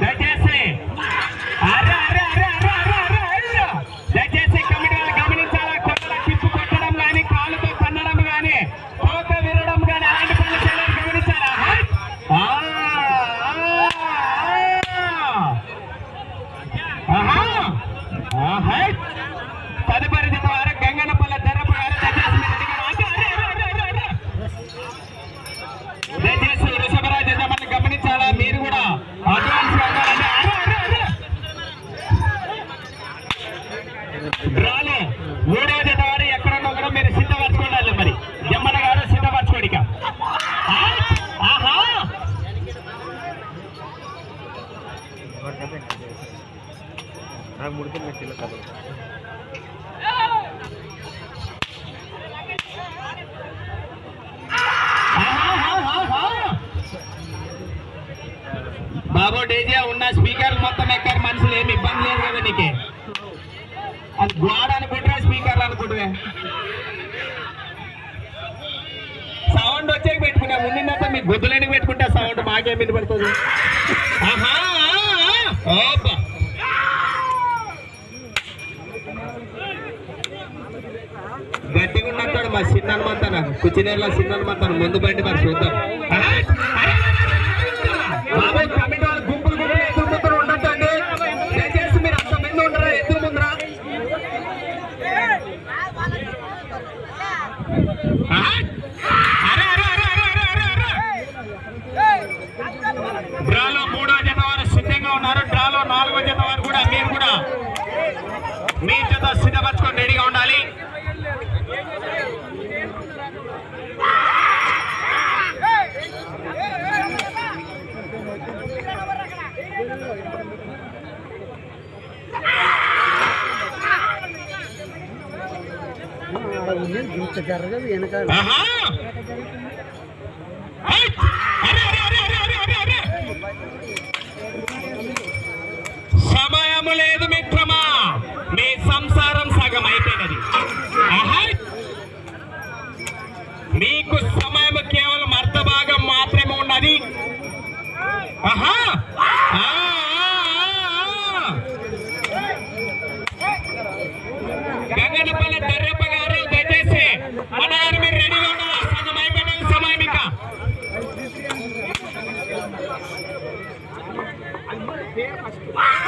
దయచేసి నాకు ముడికి మెట్టిన కదా బాబో డేజియా ఉన్న స్పీకర్ మొత్తం ఎక్కారు మనుషులు ఏమి ఇబ్బంది లేదు కదా నీకే? అది గోడ అనుకుంటున్నా స్పీకర్లు అనుకుంటున్నా? సౌండ్ వచ్చాక పెట్టుకున్నా ముందు మీకు గుద్దులేనికి పెట్టుకుంటా సౌండ్ మాకేం వినపడుతుంది? ఆహా! Opa! గట్టిగా ఉన్నట్టాడు మా చిన్న అనమాట కూర్చునేలా చిన్న అనమాట ముందు బయట మరి చూద్దాం. మీ చేత సిద్ధపరచుకొని రెడీగా ఉండాలి. జరగదు వెనకాల గగనపల్లి దర్రప్ప గారు దయచేసి మన ఆర్మీ రెడీగా ఉన్నారు సగం అయిపోయిన సమయం ఇంకా. ఫస్ట్